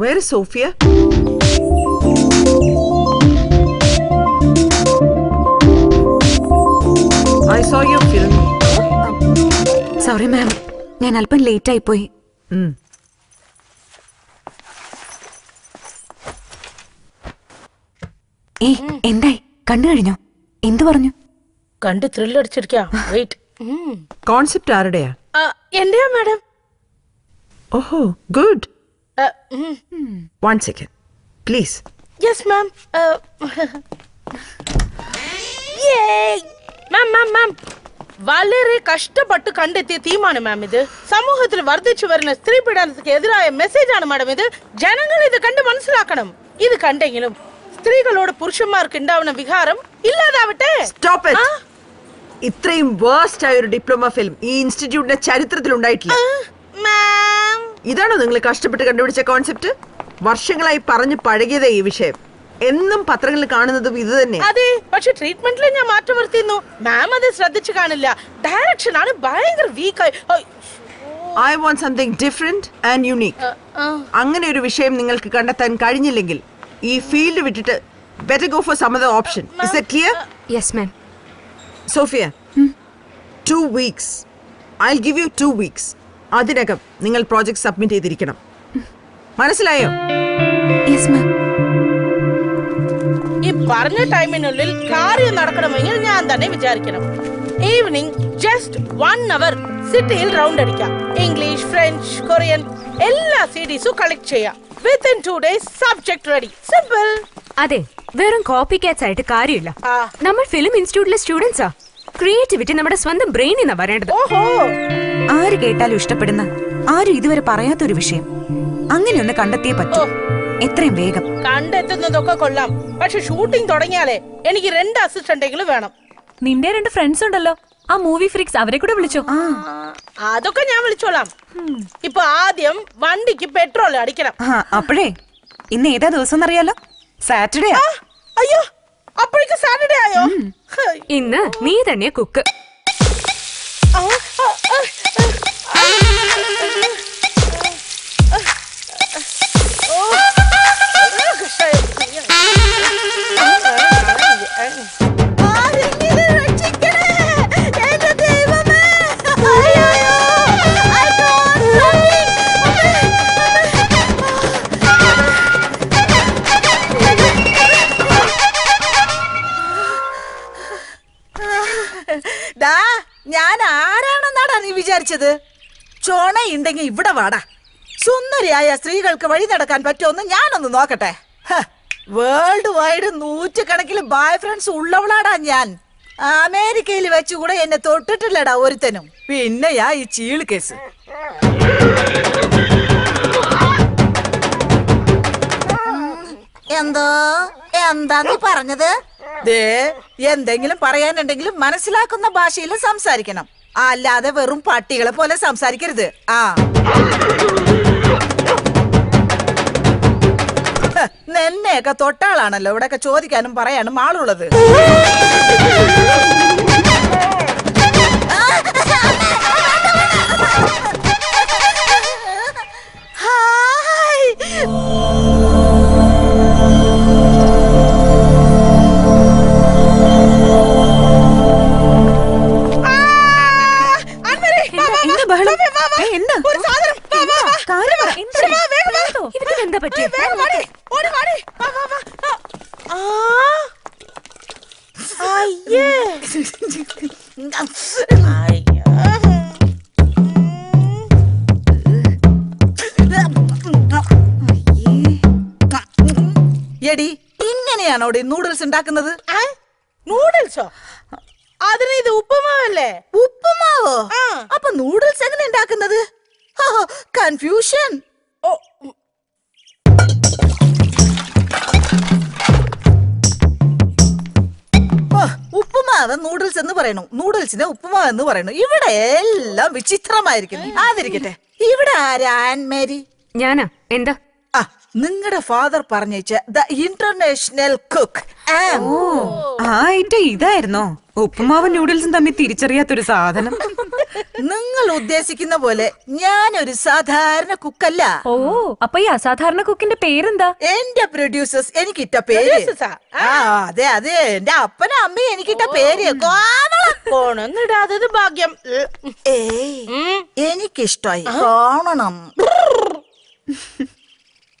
Where is Sophia? I saw you filming. Sorry ma'am ഞാൻ അല്പം late ആയി പോയി. ഏ എന്തായി? കണ്ടു കഴിഞ്ഞോ? എന്തു പറഞ്ഞു? കണ്ട് ത്രില്ലടിച്ചിരിക്കാ വെയിറ്റ് കോൺസെപ്റ്റ് ആരുടെയാ? എന്റെയാ മാഡം ഓഹോ good one second please yes ma'am ma'am ma'am ma'am വളരെ കഷ്ടപ്പെട്ട് കണ്ടെത്തിയ തീമാണ് മാം ഇത് സമൂഹത്തിൽ വർദ്ധിച്ചു വരുന്ന സ്ത്രീ പീഡനത്തിന് എതിരായ മെസ്സേജ് ആണ് മാഡം ഇത് ജനങ്ങൾ ഇത് കണ്ട് മനസ്സിലാക്കണം ഇത് കണ്ടെങ്കിലും സ്ത്രീകളോട് പുരുഷന്മാർക്ക് ഉണ്ടാവുന്ന വികാരം ഇല്ലാതാവട്ടെ സ്റ്റോപ്പ് ആ? ഇറ്റ് ഇത്രയും വേസ്റ്റ് ആയ ഒരു ഡിപ്ലോമ ഫിലിം ഈ ഇൻസ്റ്റിറ്റ്യൂട്ടിന്റെ ചരിത്രത്തിൽ ഉണ്ടായിട്ടില്ല മാം ഇതാണോ നിങ്ങൾ കഷ്ടപ്പെട്ട് കണ്ടുപിടിച്ച കോൺസെപ്റ്റ് വർഷങ്ങളായി പറഞ്ഞു പഴകിയതേ ഈ വിഷയം. എന്നും പത്രങ്ങളിൽ കാണുന്നതും ഇത് തന്നെ. അതെ പക്ഷെ ട്രീറ്റ്മെന്റിൽ ഞാൻ മാറ്റം വരുത്തിയിരുന്നു മാം അത് ശ്രദ്ധിച്ചു കാണില്ല. ഡയറക്ഷൻ ആണ് ഭയങ്കര വീക്കായി I want something different and unique അങ്ങനെ ഒരു വിഷയം നിങ്ങൾക്ക് കണ്ടെത്താൻ കഴിഞ്ഞില്ലെങ്കിൽ ഈ ഫീൽഡ് വിട്ടിട്ട് better go for some other option is it clear yes ma'am Sophia two weeks I give you two weeks അതിനകം നിങ്ങൾ പ്രോജക്ട് സബ്മിറ്റ് ചെയ്തിരിക്കണം. മനസ്സിലായോ? യെസ് മാം ഈ പറഞ്ഞ ടൈമിനുള്ളിൽ കാര്യം നടക്കണമെങ്കിൽ ഞാൻ തന്നെ വിചാരിക്കണം. ഈവനിങ് ജസ്റ്റ് വൺ അവർ സിറ്റിയിൽ റൗണ്ട് അടിക്കാം. ഇംഗ്ലീഷ് ഫ്രഞ്ച് കൊറിയൻ എല്ലാ സീരീസും കളക്ട് ചെയ്യാം. In two days subject ready simple അതെ വെറും കോപ്പി കാറ്റ്സ് ആയിട്ട് കാര്യമില്ല. നമ്മൾ ഫിലിം ഇൻസ്റ്റിറ്റ്യൂട്ടിലെ സ്റ്റുഡൻസാ ക്രിയേറ്റിവിറ്റി നമ്മുടെ സ്വന്തം ബ്രെയിനിൽ നിന്നാ വരേണ്ടത് ഓഹോ. ആര് കേട്ടാലും ഇഷ്ടപ്പെടുന്ന ആരും ഇതുവരെ പറയാത്തൊരു വിഷയം. അങ്ങനെ ഒന്ന് കണ്ടെത്തിയേ പറ്റൂ. എത്രയും വേഗം. കണ്ടെത്തുന്നതൊക്കെ കൊള്ളാം. പക്ഷെ ഷൂട്ടിംഗ് തുടങ്ങിയാലേ എനിക്ക് രണ്ട് അസിസ്റ്റന്റെങ്കിലും വേണം. നിന്റെ രണ്ട് ഫ്രണ്ട്സ് ഉണ്ടല്ലോ. ആ മൂവി ഫ്രിക്സ് അവരെ കൂടെ വിളിച്ചോ. ആ, അതൊക്കെ ഞാൻ വിളിച്ചോളാം. ഇപ്പൊ ആദ്യം വണ്ടിക്ക് പെട്രോൾ അടിക്കണം. അപ്പോഴേ? ഇന്ന് ഏതാ ദിവസം അറിയാലോ സാറ്റർഡേ ആ, അയ്യോ അപ്പോഴേക്ക് സാറ്റർഡേ ആയോ. ഇന്ന് നീ തന്നെ കുക്ക്. നീ വിചാരിച്ചത് ഇവിടെ വാടാ. സുന്ദരിയായ സ്ത്രീകൾക്ക് വഴി നടക്കാൻ പറ്റുമെന്ന് ഞാനൊന്ന് നോക്കട്ടെ. വേൾഡ് വൈഡ് നൂറ്റുകണക്കിന് ബോയ് ഫ്രണ്ട്സ് ഉള്ളവളാടാ ഞാൻ. അമേരിക്കയിൽ വെച്ചുകൂടെ എന്നെ തൊട്ടിട്ടില്ലടാ ഒരുത്തനും. പിന്നെയാ ഈ ചീൾ കേസ്. എന്തോ? എന്താ നീ പറഞ്ഞത്? ദേ എന്തെങ്കിലും പറയാനുണ്ടെങ്കിലും മനസ്സിലാക്കുന്ന ഭാഷയിൽ സംസാരിക്കണം. അല്ലാതെ വെറും പട്ടികളെ പോലെ സംസാരിക്കരുത്. ആ. നിന്നെയൊക്കെ തൊട്ടാളാണല്ലോ ഇവിടെയൊക്കെ ചോദിക്കാനും പറയാനും ആളുള്ളത്. എടി ഇങ്ങനെയാണോ നൂഡിൽസ് ഉണ്ടാക്കുന്നത്? നൂഡിൽസോ അതിന് ഇത് ഉപ്പുമാവല്ലേ? ഉപ്പുമാവോ. അപ്പൊ നൂഡിൽസ് എങ്ങനെ ഉണ്ടാക്കുന്നത്? കൺഫ്യൂഷൻ. ഉപ്പുമാവ് നൂഡിൽസ് എന്ന് പറയണു. നൂഡിൽസിനെ ഉപ്പുമാവ് എന്ന് പറയണു. ഇവിടെ എല്ലാം വിചിത്രമായിരിക്കുന്നു. അതിരിക്കട്ടെ ഇവിടെ ആരാൻ മേരി ഞാനാ. എന്താ? നിങ്ങളുടെ ഫാദർ പറഞ്ഞേച്ച ദ ഇന്റർനാഷണൽ കുക്ക് ആ എന്റെ ഇതായിരുന്നോ. ഉപ്പുമാവും നൂഡിൽസും തമ്മിൽ തിരിച്ചറിയാത്തൊരു സാധനം. നിങ്ങൾ ഉദ്ദേശിക്കുന്ന പോലെ ഞാൻ ഒരു സാധാരണ കുക്കല്ല ഓ അപ്പൊ ഈ അസാധാരണ കുക്കിന്റെ പേരെന്താ? എന്റെ പ്രൊഡ്യൂസേഴ്സ് എനിക്കിട്ട പേര്. ആ? അതെ അതെ. എന്റെ അപ്പനും അമ്മയും എനിക്കിട്ട പേര്. കോണൊന്നിടാതത് ഭാഗ്യം? ഏയ്. എനിക്കിഷ്ടായി കാണണം.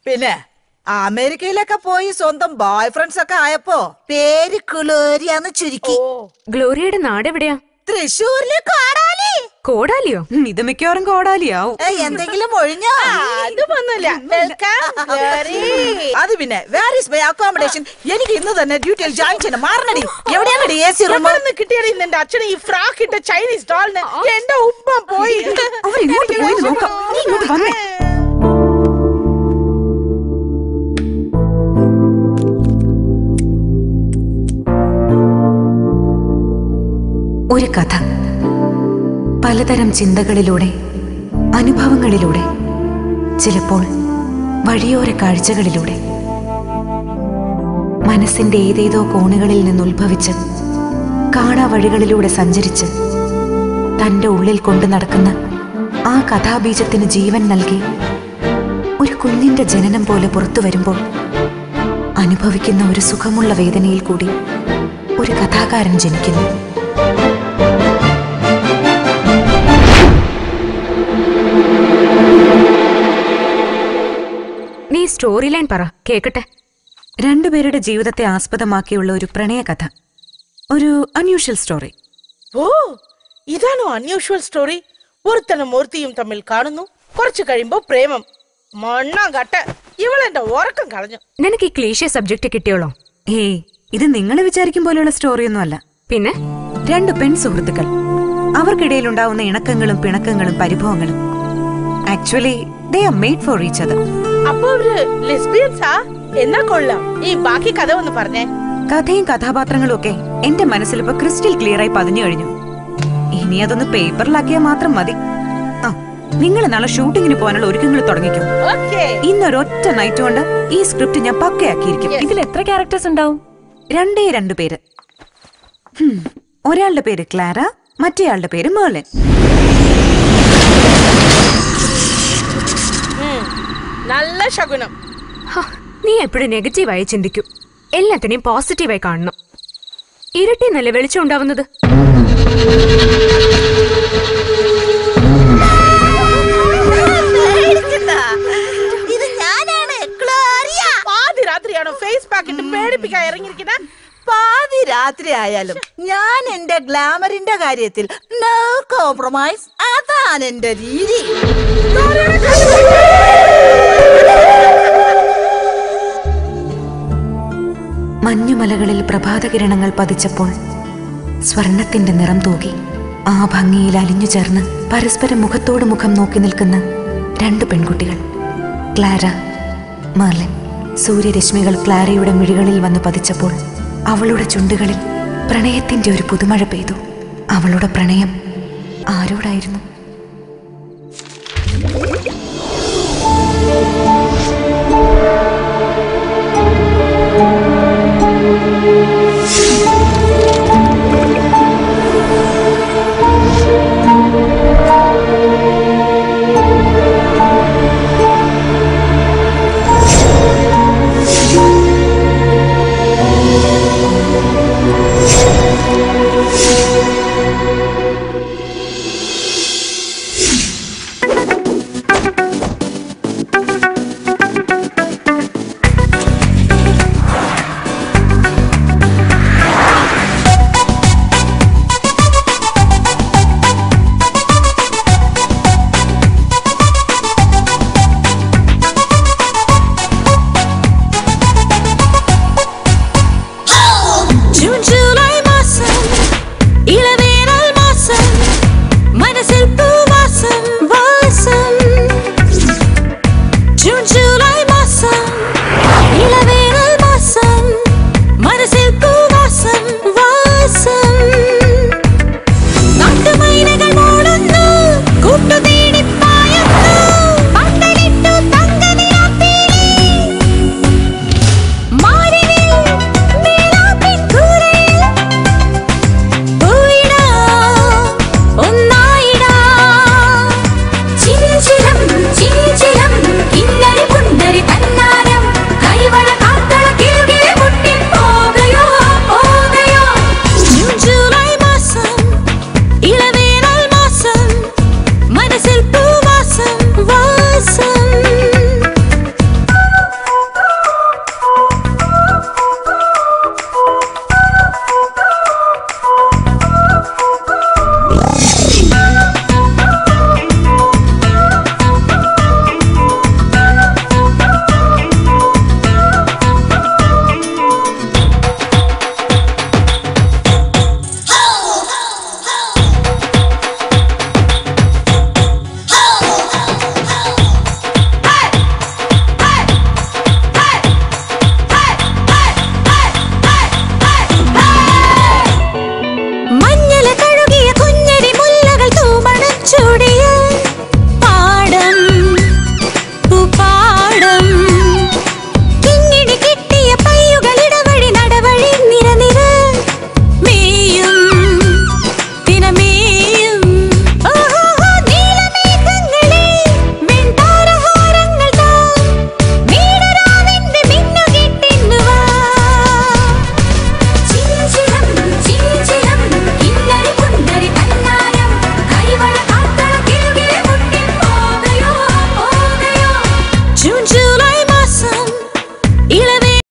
പിന്നെ അമേരിക്കയിലൊക്കെ പോയി സ്വന്തം ബോയ് ഫ്രണ്ട്സ് ഒക്കെ ആയപ്പോ പേര് കുളേരിയാന്ന് ചുരുക്കി. ഗ്ലോറിയയുടെ നാട് എവിടെയാ തൃശ്ശൂരിലെ കോടാലി. കോടാലിയോ? ഇത് മിക്കവാറും കോടാലിയാവും. എന്തെങ്കിലും ഒഴിഞ്ഞോ? അത് വന്നില്ല. വെൽക്കം അത് പിന്നെ വേർ ഇസ് മൈ അക്കോമഡേഷൻ എനിക്ക് ഇന്ന് തന്നെ ഡ്യൂട്ടിയിൽ ജോയിൻ ചെയ്യണം. മാറണടി. എവിടെയാണ് എ സി റൂം നിന്റെ അച്ഛൻ ഈ ഫ്രാക്ക് ഇട്ട ചൈനീസ് ഡോളിന് എന്റെ ഉപ്പ പോയി. അവർ ഇങ്ങോട്ട് പോയി നോക്കാം. നീ ഇങ്ങോട്ട് വന്നേ. ഒരു കഥ. പലതരം ചിന്തകളിലൂടെ അനുഭവങ്ങളിലൂടെ ചിലപ്പോൾ വഴിയോര കാഴ്ചകളിലൂടെ. മനസ്സിന്റെ ഏതേതോ കോണുകളിൽ നിന്നുത്ഭവിച്ച് കാണാ വഴികളിലൂടെ സഞ്ചരിച്ച് തന്റെ ഉള്ളിൽ കൊണ്ടു നടക്കുന്ന ആ കഥാബീജത്തിന് ജീവൻ നൽകി ഒരു കുഞ്ഞിന്റെ ജനനം പോലെ പുറത്തു വരുമ്പോൾ അനുഭവിക്കുന്ന ഒരു സുഖമുള്ള വേദനയിൽ കൂടി ഒരു കഥാകാരൻ ജനിക്കുന്നു. സ്റ്റോറി ലൈൻ പറ കേക്കട്ടെ. രണ്ടുപേരുടെ ജീവിതത്തെ ആസ്പദമാക്കിയുള്ള ഒരു പ്രണയ കഥ ഒരു അൺയൂഷ്വൽ സ്റ്റോറി ഓ ഇതാണോ അൺയൂഷ്വൽ സ്റ്റോറി ഒരുത്തനും മൂർത്തിയും തമ്മിൽ കാണുന്നു. കുറച്ചു കഴിയുമ്പോ പ്രേമം മണ്ണാങ്കട്ട ഇവളെന്റെ ഉറക്കം കളഞ്ഞു. നിനക്ക് ഈ ക്ലീശിയ സബ്ജക്ട് കിട്ടിയോളോ. ഏയ് ഇത് നിങ്ങൾ വിചാരിക്കും പോലെയുള്ള സ്റ്റോറിയൊന്നുമല്ല പിന്നെ രണ്ട് പെൺ സുഹൃത്തുക്കൾ. അവർക്കിടയിൽ ഉണ്ടാവുന്ന ഇണക്കങ്ങളും പിണക്കങ്ങളും പരിഭവങ്ങളും. Actually they are made for each other അപ്പൊ അവർ ലെസ്ബിയൻസാ എന്നാ കൊള്ളാം. ഈ ബാക്കി കഥ ഒന്ന് പറഞ്ഞേ. കഥയും കഥാപാത്രങ്ങളും ഒക്കെ എന്റെ മനസ്സിൽ ഇപ്പൊ ക്രിസ്റ്റൽ ക്ലിയർ ആയി പതിഞ്ഞു കഴിഞ്ഞു. ഇനി അതൊന്ന് പേപ്പറിലാക്കിയാൽ മാത്രം മതി. നിങ്ങൾ നാളെ ഷൂട്ടിങ്ങിന് പോകാനുള്ള ഒരുക്കങ്ങൾ തുടങ്ങിക്കും. ഓക്കേ. ഇന്നൊരൊറ്റ നൈറ്റ് കൊണ്ട് ഈ സ്ക്രിപ്റ്റ് ഞാൻ പക്കയാക്കിയിരിക്കും. ഇതിൽ എത്ര ക്യാരക്ടേഴ്സ് ഉണ്ടാവും? രണ്ടേ രണ്ട് പേര്. ഒരാളുടെ പേര് ക്ലാര മറ്റേയാളുടെ പേര് മേർലിൻ. നല്ല ശകുനം. നീ എപ്പോഴും നെഗറ്റീവായി ചിന്തിക്കൂ. എല്ലാത്തിനെയും പോസിറ്റീവായി കാണണം. ഇരട്ടി നല്ല വെളിച്ചം ഉണ്ടാവുന്നത്. പേടിപ്പിക്കാൻ ഇറങ്ങിയിരിക്കുന്നത് പാതി രാത്രി ആയാലും ഞാൻ എന്റെ ഗ്ലാമറിന്റെ കാര്യത്തിൽ നോ കോംപ്രമൈസ് അതാണ് എന്റെ രീതി. മഞ്ഞുമലകളിൽ പ്രഭാതകിരണങ്ങൾ പതിച്ചപ്പോൾ സ്വർണത്തിന്റെ നിറം തൂകി. ആ ഭംഗിയിൽ അലിഞ്ഞു ചേർന്ന് പരസ്പരം മുഖത്തോട് മുഖം നോക്കി നിൽക്കുന്ന രണ്ട് പെൺകുട്ടികൾ. Clara Merlin. സൂര്യരശ്മികൾ ക്ലാരയുടെ മിഴികളിൽ വന്ന് പതിച്ചപ്പോൾ അവളുടെ ചുണ്ടുകളിൽ പ്രണയത്തിന്റെ ഒരു പുതുമഴ പെയ്തു. അവളുടെ പ്രണയം ആരോടായിരുന്നു?